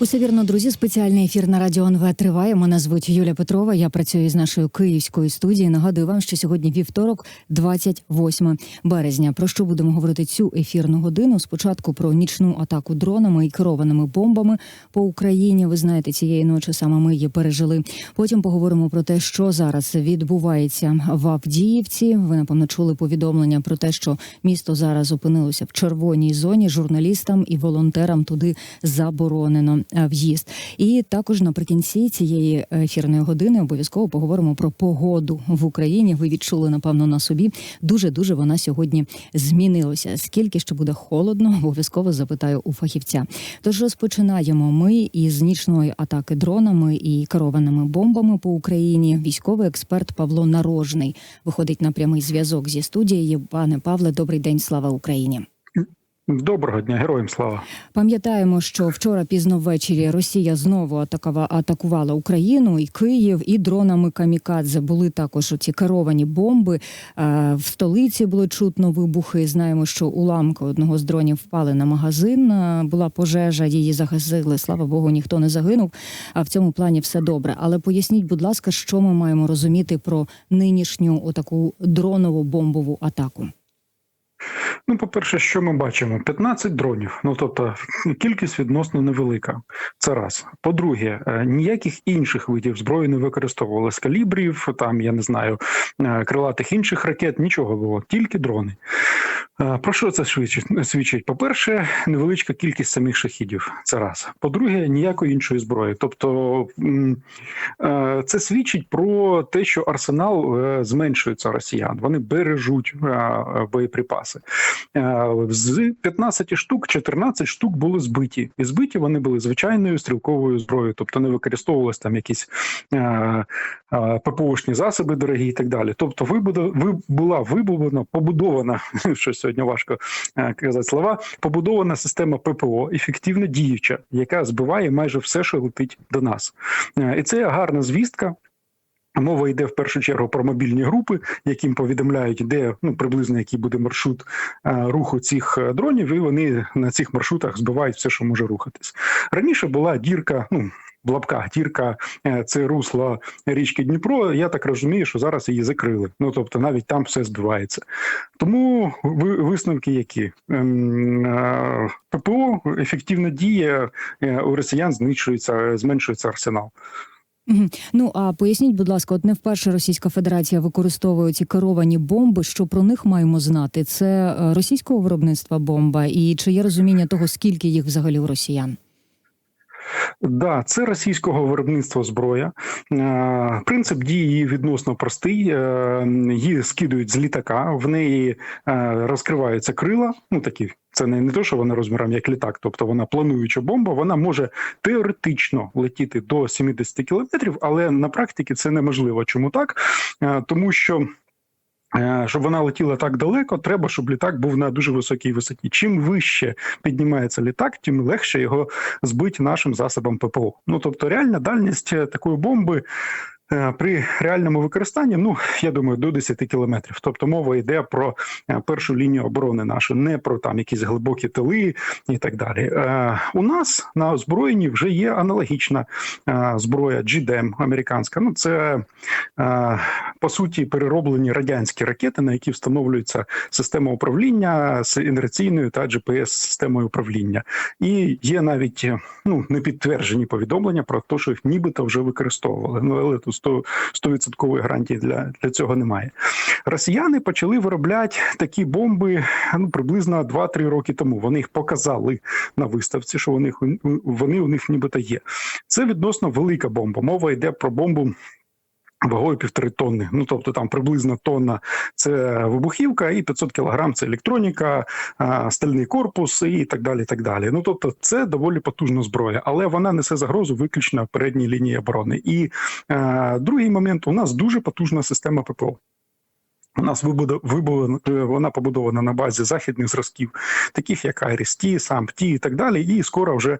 Усе вірно, друзі. Спеціальний ефір на радіо НВ триває. Мене звуть Юля Петрова. Я працюю з нашою київською студією. Нагадую вам, що сьогодні вівторок, 28 березня. Про що будемо говорити цю ефірну годину? Спочатку про нічну атаку дронами і керованими бомбами по Україні. Ви знаєте, цієї ночі саме ми її пережили. Потім поговоримо про те, що зараз відбувається в Авдіївці. Ви напевно чули повідомлення про те, що місто зараз опинилося в червоній зоні. Журналістам і волонтерам туди заборонено в'їзд. І також наприкінці цієї ефірної години обов'язково поговоримо про погоду в Україні. Ви відчули напевно на собі. Дуже дуже вона сьогодні змінилася. Скільки ще буде холодно, обов'язково запитаю у фахівця. Тож розпочинаємо ми із нічної атаки дронами і керованими бомбами по Україні. Військовий експерт Павло Нарожний виходить на прямий зв'язок зі студією. Пане Павле, добрий день, слава Україні. Доброго дня, героям слава. Пам'ятаємо, що вчора пізно ввечері Росія знову атакувала Україну і Київ, і дронами камікадзе були також ці керовані бомби. Е, В столиці було чутно вибухи. Знаємо, що уламки одного з дронів впали на магазин. Е, Була пожежа, її загасили. Слава Богу, ніхто не загинув. А в цьому плані все добре. Але поясніть, будь ласка, що ми маємо розуміти про нинішню отаку дронову бомбову атаку. Ну, по-перше, що ми бачимо? 15 дронів. Ну тобто кількість відносно невелика. Це раз. По-друге, е, ніяких інших видів зброї не використовували з калібрів, там я не знаю, е, крилатих інших ракет, нічого було, тільки дрони. Про що це свідчить? свідчить? По-перше, невеличка кількість самих шахідів. Це раз. По-друге, ніякої іншої зброї. Тобто е, це свідчить про те, що арсенал е, зменшується росіян. Вони бережуть е, боєприпаси. З 15 штук 14 штук були збиті, і збиті вони були звичайною стрілковою зброєю, тобто не використовувалися там якісь ППОшні засоби дорогі і так далі. Тобто, ви була вибудована, побудована, що сьогодні важко е, казати слова, побудована система ППО, ефективно діюча, яка збиває майже все, що летить до нас. Е, І це гарна звістка. Мова йде в першу чергу про мобільні групи, яким повідомляють, де ну приблизно який буде маршрут е, руху цих дронів, і вони на цих маршрутах збивають все, що може рухатись. Раніше була дірка, ну в лапках дірка е, це русло річки Дніпро. Я так розумію, що зараз її закрили. Ну тобто навіть там все збивається. Тому ви- висновки які Ем, е, ППО ефективно діє е, у росіян, знищується, зменшується арсенал. Ну а поясніть, будь ласка, от не вперше Російська Федерація використовує ці керовані бомби. Що про них маємо знати? Це російського виробництва бомба, і чи є розуміння того, скільки їх взагалі у росіян? Да, це російського виробництва зброя. Е, Принцип дії відносно простий. Е, Її скидують з літака, в неї е, розкриваються крила. Ну такі це не, не то, що вона розміром як літак, тобто вона плануюча бомба. Вона може теоретично летіти до 70 кілометрів, але на практиці це неможливо. Чому так? Тому що. Е, Щоб вона летіла так далеко, треба, щоб літак був на дуже високій висоті. Чим вище піднімається літак, тим легше його збити нашим засобам ППО. Ну тобто, реальна дальність е, такої бомби. Е, При реальному використанні, ну я думаю, до 10 кілометрів. Тобто мова йде про е, першу лінію оборони нашу, не про там якісь глибокі тили і так далі. Е, У нас на озброєнні вже є аналогічна зброя GDEM американська. Ну це по суті перероблені радянські ракети, на які встановлюється система управління з інерційною та GPS системою управління. І є навіть ну не підтверджені повідомлення про те, що їх нібито вже використовували. Ну але тут 100% 100% гарантії для, для цього немає. Росіяни почали виробляти такі бомби ну приблизно 2-3 роки тому. Вони їх показали на виставці, що вони, вони у них нібито є. Це відносно велика бомба. Мова йде про бомбу. Вагою півтори тонни, ну тобто там приблизно тонна це вибухівка, і 500 кілограм це електроніка, стальний корпус і так далі. так далі. Ну тобто, це доволі потужна зброя, але вона несе загрозу виключно передній лінії оборони. І е, другий момент у нас дуже потужна система ППО. У нас е, вона побудована на базі західних зразків, таких як IRIS-T, SAMP-T і так далі. І скоро вже,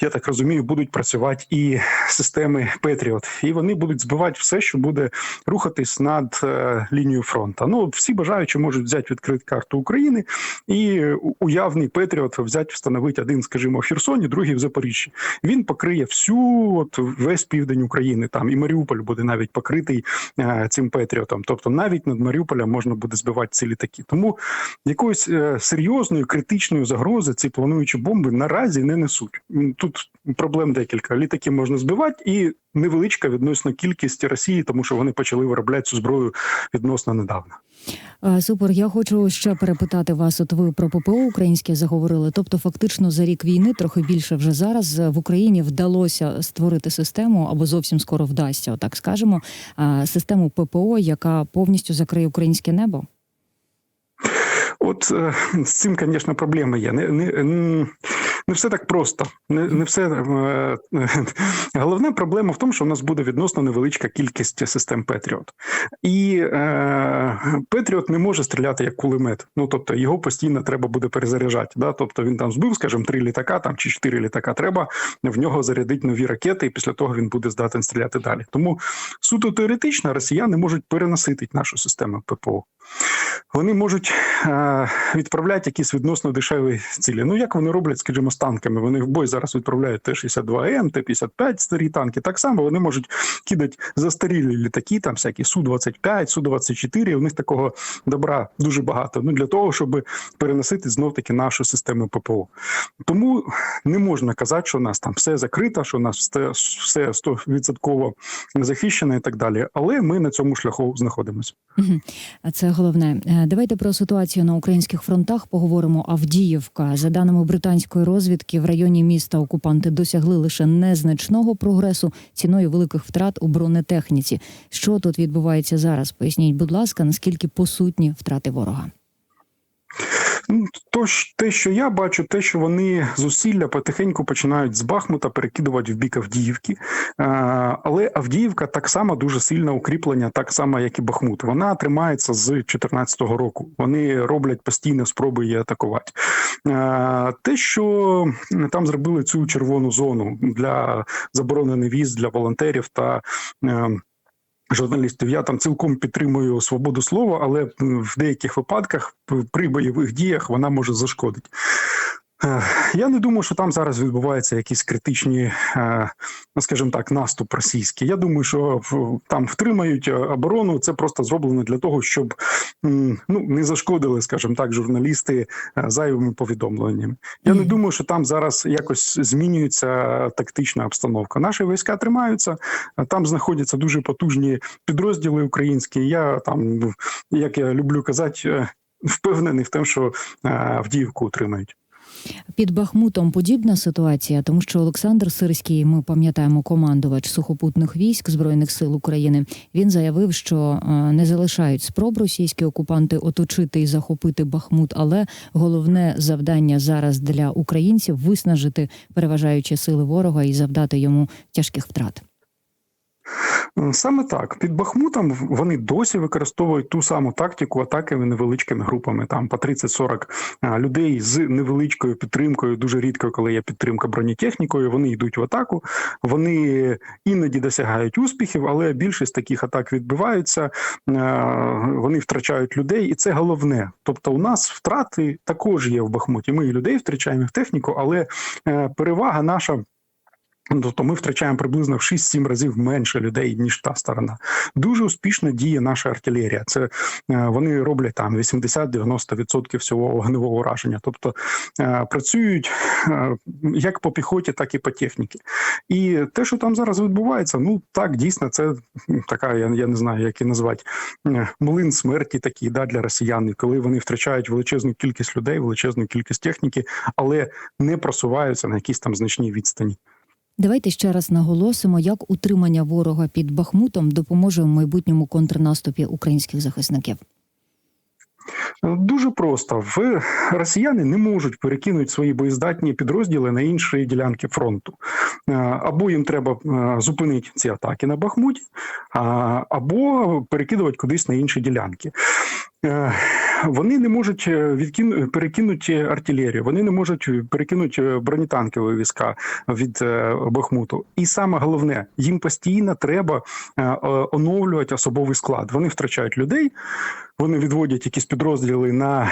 я так розумію, будуть працювати і системи Patriot. І вони будуть збивати все, що буде рухатись над е, лінією фронту. Ну, всі бажаючі можуть взяти відкрити карту України і уявний Patriot взяти, встановити один, скажімо, в Херсоні, другий в Запоріжжі. Він покриє всю от весь південь України. Там і Маріуполь буде навіть покритий е, цим Петріотом. Тобто навіть над Маріуполем можна буде збивати ці літаки. Тому якоїсь е, серйозної критичної загрози ці плануючі бомби наразі не несуть. Тут проблем декілька. Літаки можна збивати, і невеличка відносно кількість Росії, тому що вони почали виробляти цю зброю відносно недавно. Е, Супер, я хочу ще перепитати вас. От ви про ППО українське заговорили. Тобто, фактично за рік війни, трохи більше вже зараз е, в Україні вдалося створити систему, або зовсім скоро вдасться, отак скажемо, е, систему ППО, яка повністю закриє українське небо. От з цим, звісно, проблеми є. Не, не, не все так просто. Не, не все е, головна проблема в тому, що у нас буде відносно невеличка кількість систем Петріот. І е, Петріот не може стріляти як кулемет. Ну тобто його постійно треба буде перезаряджати. Да? Тобто він там збив, скажімо, три літака там чи чотири літака. Треба в нього зарядити нові ракети, і після того він буде здатен стріляти далі. Тому суто теоретично росіяни можуть перенаситити нашу систему ППО. Вони можуть е, відправляти якісь відносно дешеві цілі. Ну як вони роблять, скажімо, з танками. Вони в бой зараз відправляють Т-62М, Т-55 старі танки. Так само вони можуть кидати застарілі літаки, там всякі Су-25, Су-24. У них такого добра дуже багато. Ну для того, щоб переносити знов таки нашу систему ППО. Тому не можна казати, що у нас там все закрито, що у нас все, 100% захищено і так далі. Але ми на цьому шляху знаходимося. Це головне. Е, Давайте про ситуацію на українських фронтах поговоримо. Авдіївка, за даними британської розвідки, в районі міста окупанти досягли лише незначного прогресу ціною великих втрат у бронетехніці. Що тут відбувається зараз? Поясніть, будь ласка, наскільки посутні втрати ворога? Ну, то те, що я бачу, те, що вони зусилля потихеньку починають з Бахмута перекидувати в бік Авдіївки. Але Авдіївка так само дуже сильно укріплення, так само, як і Бахмут. Вона тримається з 2014 року. Вони роблять постійно спроби її атакувати. Те, що там зробили цю червону зону для заборонений віз для волонтерів та. Журналістів я там цілком підтримую свободу слова, але в деяких випадках при бойових діях вона може зашкодити. Е, Я не думаю, що там зараз відбуваються якісь критичні, е, ну скажімо так, наступ російський. Я думаю, що там втримають е, оборону. Це просто зроблено для того, щоб ну не зашкодили, скажімо так, журналісти зайвими повідомленнями. Я не думаю, що там зараз якось змінюється тактична обстановка. Наші війська тримаються. Там знаходяться дуже потужні підрозділи українські. Я там, як я люблю казати, впевнений в тому, що Авдіївку утримають. Під Бахмутом подібна ситуація, тому що Олександр Сирський, ми пам'ятаємо, командувач сухопутних військ збройних сил України. Він заявив, що е, не залишають спроб російські окупанти оточити і захопити Бахмут, але головне завдання зараз для українців виснажити переважаючі сили ворога і завдати йому тяжких втрат. Е, Саме так під Бахмутом вони досі використовують ту саму тактику атаки невеличкими групами. Там по 30-40 людей з невеличкою підтримкою. Дуже рідко, коли є підтримка бронетехнікою. Вони йдуть в атаку. Вони іноді досягають успіхів, але більшість таких атак відбиваються. е, Вони втрачають людей, і це головне. Тобто, у нас втрати також є в Бахмуті. Ми людей втрачаємо в техніку, але е, перевага наша. Тобто ми втрачаємо приблизно в 6-7 разів менше людей ніж та сторона. Дуже успішно діє наша артилерія. Це е, вони роблять там 80-90% всього вогневого ураження. Тобто е, працюють е, як по піхоті, так і по техніці. І те, що там зараз відбувається, ну так дійсно, це така, я, я не знаю, як і назвати млин смерті такий да, для росіян, коли вони втрачають величезну кількість людей, величезну кількість техніки, але не просуваються на якісь там значній відстані. Давайте ще раз наголосимо, як утримання ворога під Бахмутом допоможе в майбутньому контрнаступі українських захисників. Дуже просто в росіяни не можуть перекинути свої боєздатні підрозділи на інші ділянки фронту. Е, Або їм треба е, зупинити ці атаки на Бахмуті, або перекидувати кудись на інші ділянки. Е, Вони не можуть е, відкину... перекинути артилерію, вони не можуть перекинути е, бронетанкові війська від Бахмуту. І саме головне, їм постійно треба оновлювати особовий склад. Вони втрачають людей, вони відводять якісь підрозділи на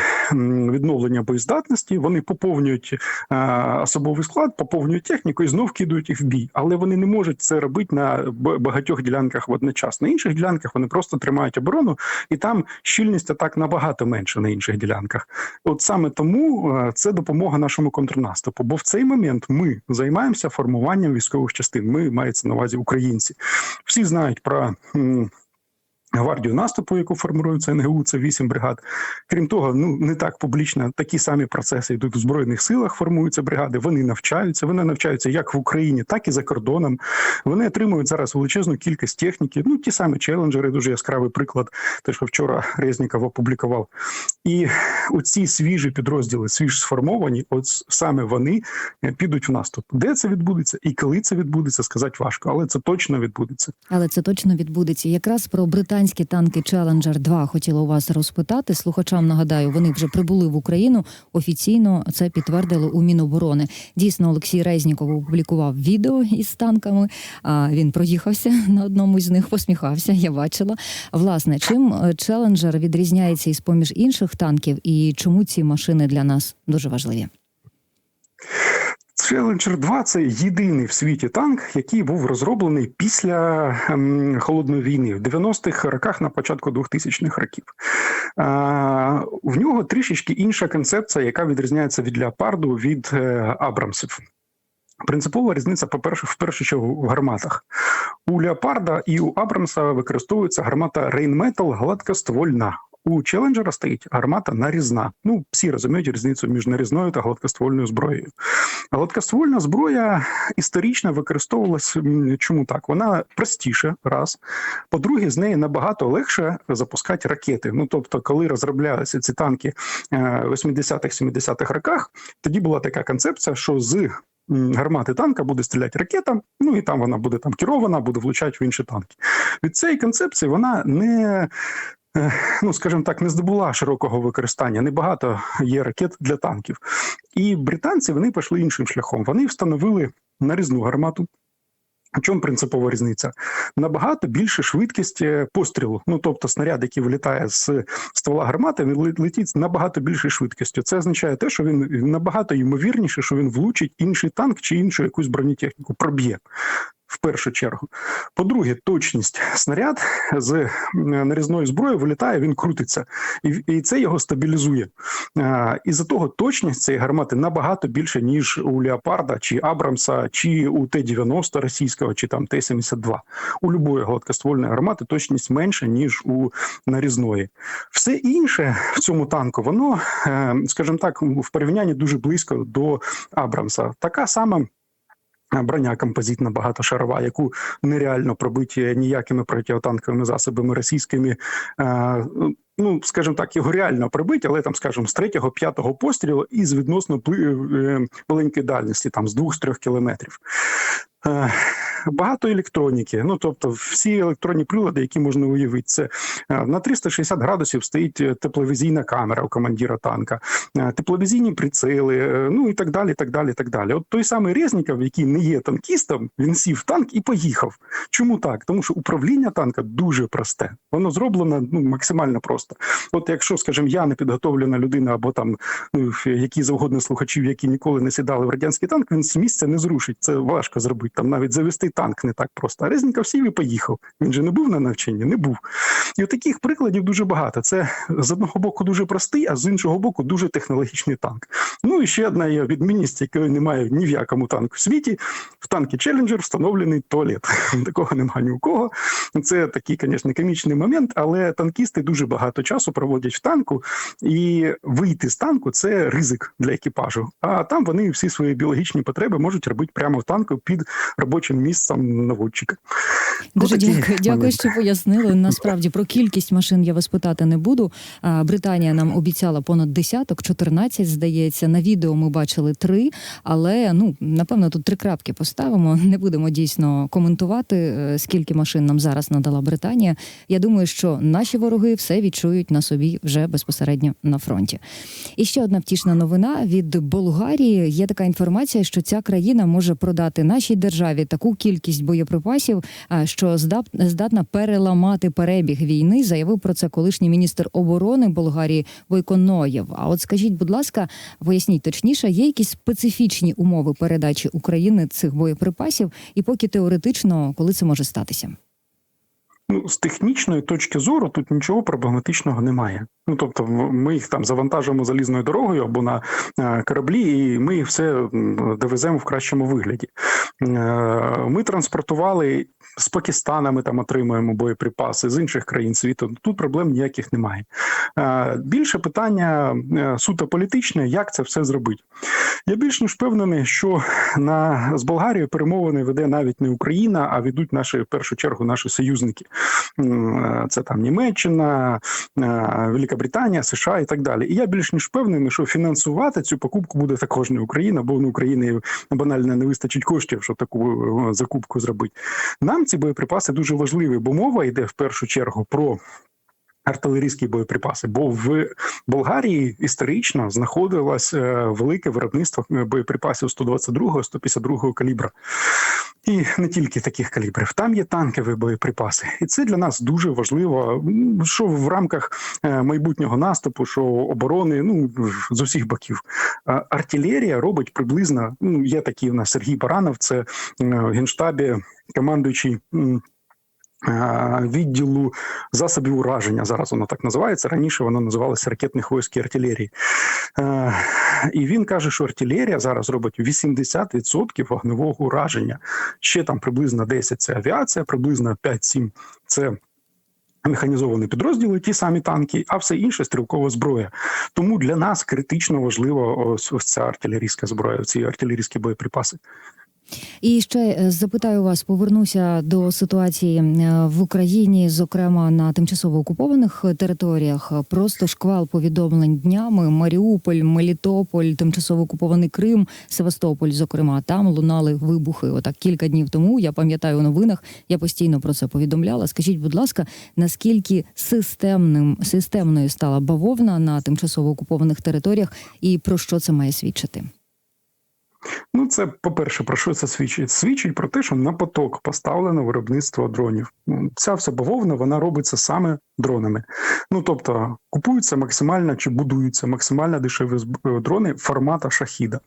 відновлення боєздатності. Вони поповнюють е, особовий склад, поповнюють техніку і знов кидають їх в бій. Але вони не можуть це робити на багатьох ділянках водночас. На інших ділянках вони просто тримають оборону, і там щільність атак набагато менше на інших ділянках. От саме тому е, це допомога нашому контрнаступу. Бо в цей момент ми займаємося формуванням військових частин. Ми мається на увазі українці. Всі знають про. Гвардію наступу, яку формується НГУ, це вісім бригад. Крім того, ну не так публічно такі самі процеси йдуть в збройних силах. Формуються бригади. Вони навчаються. Вони навчаються як в Україні, так і за кордоном. Вони отримують зараз величезну кількість техніки. Ну ті самі челенджери, дуже яскравий приклад. Те, що вчора Резніков опублікував. І оці свіжі підрозділи, свіж сформовані, от саме вони е, підуть в наступ. Де це відбудеться і коли це відбудеться, сказати важко, але це точно відбудеться. Але це точно відбудеться. Якраз про британські танки Challenger 2 хотіла у вас розпитати. Слухачам нагадаю, вони вже прибули в Україну. Офіційно це підтвердили у Міноборони. Дійсно, Олексій Резніков опублікував відео із танками. А він проїхався на одному з них, посміхався. Я бачила. Власне, чим е, Challenger відрізняється із поміж інших танків, і чому ці машини для нас дуже важливі? Challenger 2 – це єдиний в світі танк, який був розроблений після ем, холодної війни в 90-х роках на початку 2000-х років. В нього трішечки інша концепція, яка відрізняється від леопарду від е, Абрамсів. Принципова різниця, по-перше, в першу чергу в гарматах. У Леопарда і у Абрамса використовується гармата Rheinmetall гладкоствольна. У Челенджера стоїть гармата нарізна. Ну, всі розуміють різницю між нарізною та гладкоствольною зброєю. Гладкоствольна зброя історично використовувалася чому так? Вона простіша, раз. По-друге, з неї набагато легше запускати ракети. Ну тобто, коли розроблялися ці танки е, 80-х, 70-х роках, тоді була така концепція, що з гармати танка буде стріляти ракета, ну і там вона буде там керована, буде влучати в інші танки. Від цієї концепції вона не. Ну, скажімо так, не здобула широкого використання. Небагато є ракет для танків. І британці вони пішли іншим шляхом. Вони встановили нарізну гармату. В чому принципова різниця? Набагато більша швидкість е, пострілу. Ну тобто, снаряд, який вилітає з ствола гармати, він ле- летить набагато більшою швидкістю. Це означає те, що він набагато ймовірніше, що він влучить інший танк чи іншу якусь бронетехніку, проб'є. В першу чергу, по-друге, точність снаряд з е, нарізною зброєю вилітає, він крутиться, і, це його стабілізує. Е, І за того точність цієї гармати набагато більше, ніж у Леопарда чи Абрамса, чи у Т-90 російського, чи там Т-72. У любої гладкоствольної гармати точність менша, ніж у нарізної. Все інше в цьому танку, воно, е, скажімо так, в порівнянні дуже близько до Абрамса. Така сама. Броня композитна багатошарова, яку нереально пробити ніякими протитанковими засобами російськими. Ну, скажімо так, його реально пробити, але там, скажімо, з третього, п'ятого пострілу і з відносно е, маленької дальності, там з двох-трьох кілометрів. Е, Багато електроніки, ну тобто всі електронні прилади, які можна уявити, це е, на 360 градусів стоїть е, тепловізійна камера у командира танка, тепловізійні прицели, ну і так далі. так далі, так далі. От той самий Резніков, який не є танкістом, він сів танк і поїхав. Чому так? Тому що управління танка дуже просте. Воно зроблено ну максимально просто. От якщо, скажімо, я не підготовлена людина, або там ну які завгодно слухачів, які ніколи не сідали в радянський танк, він з місця не зрушить. Це важко зробити. Там навіть завести танк не так просто. А Резніков сів і поїхав. Він же не був на навчанні, не був. І от таких прикладів дуже багато. Це з одного боку дуже простий, а з іншого боку дуже технологічний танк. Ну і ще одна є відмінність, якої немає ні в якому танку в світі. В танкі Челленджер встановлений туалет. Такого немає ні у кого. Це такий, звісно, комічний момент, але танкісти дуже багато часу проводять в танку, і вийти з танку це ризик для екіпажу. А там вони всі свої біологічні потреби можуть робити прямо в танку під робочим місцем наводчики. Дуже дякую, дякую, що пояснили. Насправді про кількість машин я вас питати не буду. Британія нам обіцяла понад десяток, 14, здається. На відео ми бачили три, але ну напевно тут три крапки поставимо. Не будемо дійсно коментувати, е, скільки машин нам зараз надала Британія. Я думаю, що наші вороги все відчують на собі вже безпосередньо на фронті. І ще одна втішна новина від Болгарії. Є така інформація, що ця країна може продати нашій державі таку кількість боєприпасів, що здат- здатна переламати перебіг війни. Заявив про це колишній міністр оборони Болгарії Бойко Ноєв. А от скажіть, будь ласка, поясніть точніше, є якісь специфічні умови передачі України цих боєприпасів, і поки теоретично, коли це може статися? Ну, з технічної точки зору тут нічого проблематичного немає. Ну тобто, ми їх там завантажимо залізною дорогою або на е, кораблі, і ми їх все довеземо в кращому вигляді. Е, Ми транспортували з Пакистана, ми там отримуємо боєприпаси з інших країн світу. Тут проблем ніяких немає. Е, Більше питання суто політичне, як це все зробити. Я більш ніж впевнений, що на з Болгарією перемовини веде навіть не Україна, а ведуть наші в першу чергу наші союзники. Е, Це там Німеччина, Великобританія, Британія, США і так далі. І я більш ніж впевнений, що фінансувати цю покупку буде також не Україна, бо в Україні банально не вистачить коштів, щоб таку е, закупку зробити. Нам ці боєприпаси дуже важливі, бо мова йде в першу чергу про. Артилерійські боєприпаси, бо в Болгарії історично знаходилось е, велике виробництво е, боєприпасів 122 152 калібра. І не тільки таких калібрів. Там є танкові боєприпаси, і це для нас дуже важливо. Що в рамках е, майбутнього наступу, що оборони, ну з усіх боків. Артилерія робить приблизно. Ну є такий у нас Сергій Баранов, це в генштабі командуючий. Е, Відділу засобів ураження зараз воно так називається. Раніше воно називалося ракетних військ і артилерії. Е, І він каже, що артилерія зараз робить 80% вогневого ураження. Ще там приблизно 10 – це авіація, приблизно 5-7 – це механізовані підрозділи, ті самі танки, а все інше стрілкова зброя. Тому для нас критично важливо ось, ось ця артилерійська зброя, ці артилерійські боєприпаси. І ще е, запитаю вас, повернуся до ситуації е, в Україні, зокрема на тимчасово окупованих територіях. Просто шквал повідомлень днями: Маріуполь, Мелітополь, тимчасово окупований Крим, Севастополь. Зокрема, там лунали вибухи. Отак кілька днів тому. Я пам'ятаю у новинах. Я постійно про це повідомляла. Скажіть, будь ласка, наскільки системним системною стала бавовна на тимчасово окупованих територіях, і про що це має свідчити? Ну, це по-перше, про що це свідчить? Свідчить про те, що на поток поставлено виробництво дронів. Ну, Ця вся бавовна вона робиться саме дронами. Ну тобто купуються максимально чи будуються максимально дешеві дрони формата шахіда.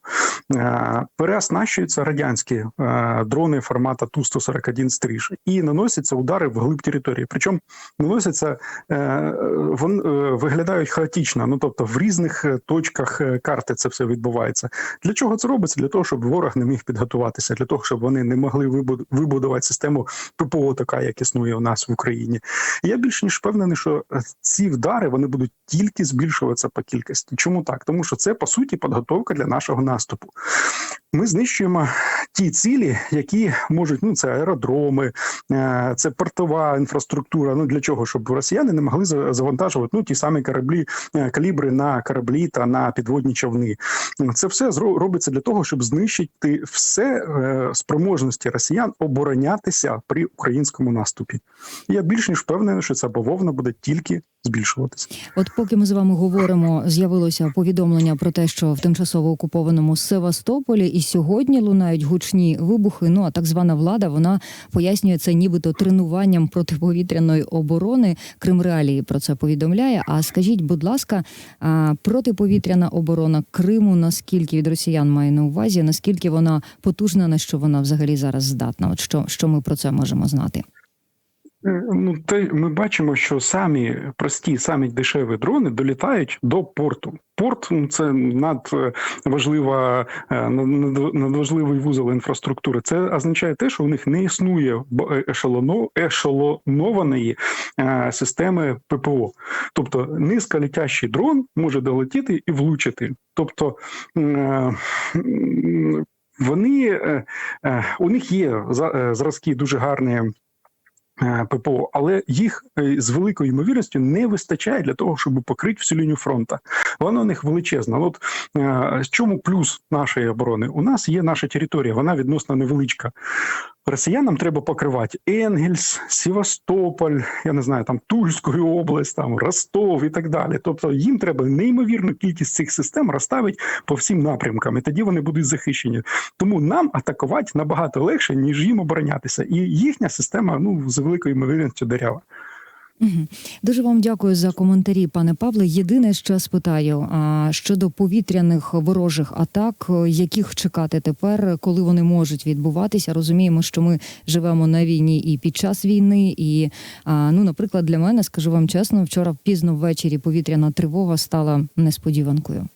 Е, Переоснащуються радянські е, дрони формата Ту-141 стріж і наносяться удари в глиб території. Причому наносяться е, вон е, виглядають хаотично. Ну тобто в різних е, точках е, карти це все відбувається. Для чого це робиться? Для того, щоб ворог не міг підготуватися, для того, щоб вони не могли вибуд- вибудувати систему ППО, така як існує у нас в Україні. І я більш ніж впевнений, що е, ці вдари вони будуть тільки збільшуватися по кількості. Чому так? Тому що це по суті підготовка для нашого наступу. Ми знищуємо ті цілі, які можуть ну це аеродроми, е, це портова інфраструктура. Ну для чого? Щоб росіяни не могли за- завантажувати ну ті самі кораблі, е, калібри на кораблі та на підводні човни. Це все робиться для того, щоб знищити все е, спроможності росіян оборонятися при українському наступі. Я більш ніж впевнений, що ця бавовна буде тільки збільшуватися. От поки ми з вами говоримо, з'явилося повідомлення про те, що в тимчасово окупованому Севастополі і сьогодні лунають гучні вибухи. Ну а так звана влада вона пояснює це, нібито тренуванням протиповітряної оборони. Крим Реалії про це повідомляє. А скажіть, будь ласка, протиповітряна оборона Криму наскільки від росіян має на увазі? Наскільки вона потужна, на що вона взагалі зараз здатна? От що, що ми про це можемо знати? Е, Ну, те ми бачимо, що самі прості, самі дешеві дрони долітають до порту. Порт ну, це надважлива е, надважливий вузол інфраструктури. Це означає те, що у них не існує е, ешелонованої е, системи ППО. Тобто низьколетящий дрон може долетіти і влучити. Тобто е, вони е, е, у них є е, зразки дуже гарні. Е, ППО, але їх е, з великою ймовірністю не вистачає для того, щоб покрити всю лінію фронта. Вона у них величезна. От е, в чому плюс нашої оборони? У нас є наша територія, вона відносно невеличка. Росіянам треба покривати Енгельс, Севастополь, я не знаю, там Тульську область, там Ростов і так далі. Тобто їм треба неймовірну кількість цих систем розставити по всім напрямкам, і тоді вони будуть захищені. Тому нам атакувати набагато легше, ніж їм оборонятися. І їхня система ну з великою ймовірністю дерева. Дуже вам дякую за коментарі, пане Павле. Єдине, що спитаю а, щодо повітряних ворожих атак, е, яких чекати тепер, коли вони можуть відбуватися. Розуміємо, що ми живемо на війні і під час війни. І ну, наприклад, для мене, скажу вам чесно, вчора пізно ввечері повітряна тривога стала несподіванкою.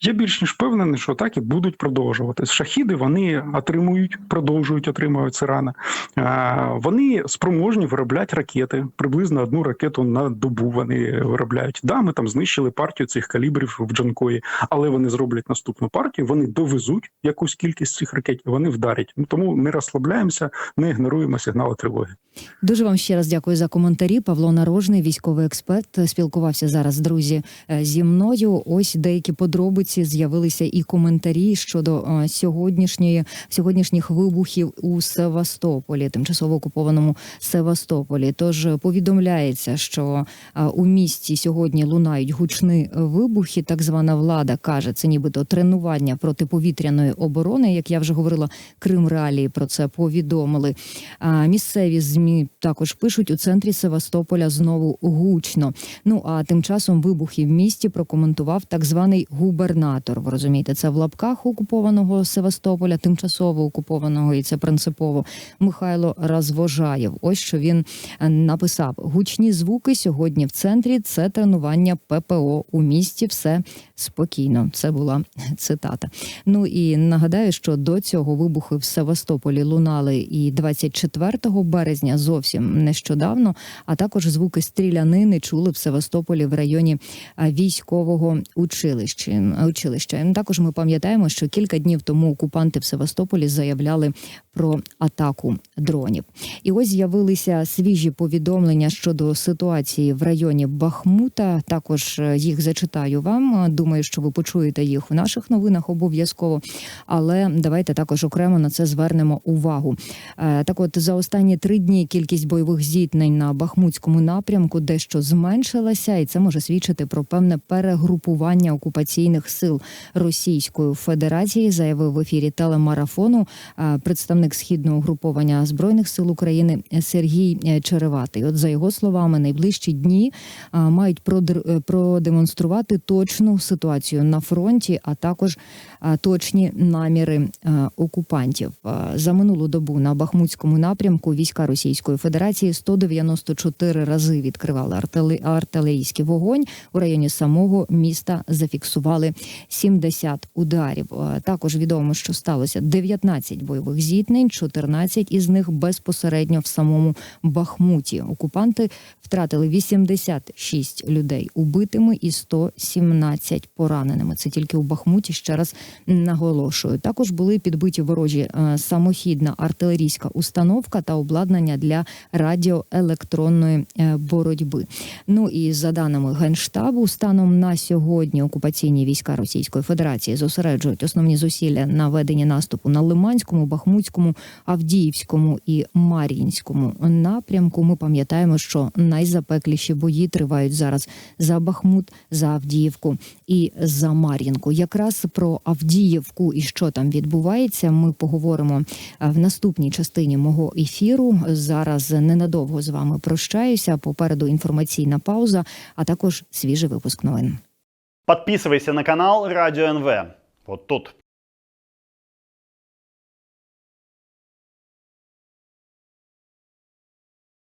Я більш ніж впевнений, що атаки будуть продовжуватись. Шахіди вони отримують, продовжують отримувати рано. Вони спроможні виробляти ракети. Приблизно одну ракету на добу вони виробляють. Да, ми там знищили партію цих калібрів в Джанкої, але вони зроблять наступну партію. Вони довезуть якусь кількість цих ракет, і вони вдарять. Ну тому не розслабляємося, не ігноруємо сигнали тривоги. Дуже вам ще раз дякую за коментарі. Павло Нарожний, військовий експерт, спілкувався зараз, друзі, е, зі мною. Ось деякі подробиці з'явилися і коментарі щодо е, сьогоднішньої сьогоднішніх вибухів у Севастополі, тимчасово окупованому Севастополі. Тож повідомляється, що е, у місті сьогодні лунають гучні вибухи. Так звана влада каже, це нібито тренування протиповітряної оборони. Як я вже говорила, Крим Реалії про це повідомили. А місцеві змі також пишуть у центрі Севастополя знову гучно. Ну а тим часом вибухи в місті прокоментував так званий губернатор. Ви розумієте, це в лапках окупованого Севастополя, тимчасово окупованого, і це принципово Михайло Розвожаєв. Ось що він е, написав: гучні звуки сьогодні в центрі. Це тренування ППО у місті. Все спокійно. Це була цитата. Ну і нагадаю, що до цього вибухи в Севастополі лунали і 24 березня зовсім нещодавно. А також звуки стрілянини чули в Севастополі в районі військового училища. Училища. Також ми пам'ятаємо, що кілька днів тому окупанти в Севастополі заявляли про атаку дронів. І ось з'явилися свіжі повідомлення щодо ситуації в районі Бахмута. Також е, їх зачитаю вам. Думаю, що ви почуєте їх в наших новинах обов'язково. Але давайте також окремо на це звернемо увагу. Е, Так, от за останні три дні кількість бойових зіткнень на Бахмутському напрямку дещо зменшилася, і це може свідчити про певне перегрупування окупаційних сил Російської Федерації. Заявив в ефірі телемарафону е, представник східного угруповання збройних сил України Сергій е, Череватий. От за його словами, найближчі дні мають е, продемонструвати точну ситуацію на фронті, а також точні наміри окупантів. За минулу добу на Бахмутському напрямку війська Російської Федерації 194 рази відкривали артилерійський вогонь у районі самого міста. Зафіксували 70 ударів. Е, Також відомо, що сталося 19 бойових зіткнень, 14 із них безпосередньо в самому Бахмуті. Окупанти втратили 86 людей убитими і 117 пораненими. Це тільки у Бахмуті. Ще раз наголошую. Також були підбиті ворожі е, самохідна артилерійська установка та обладнання для радіоелектронної е, боротьби. Ну і за даними генштабу, станом на сьогодні окупаційні війська Російської Федерації зосереджують основні зусилля на веденні наступу на Лиманському, Бахмутському, Авдіївському і Мар'їнському напрямку. Ми пам'ятаємо, що найзапекліші бої тривають зараз за Бахмут, за Авдіївку і за Мар'їнку. Якраз про Авдіївку і що там відбувається, ми поговоримо е, в наступній частині мого ефіру. Зараз ненадовго з вами прощаюся. Попереду інформаційна пауза, а також свіжий випуск новин. Подписывайся на канал Радио НВ. Вот тут.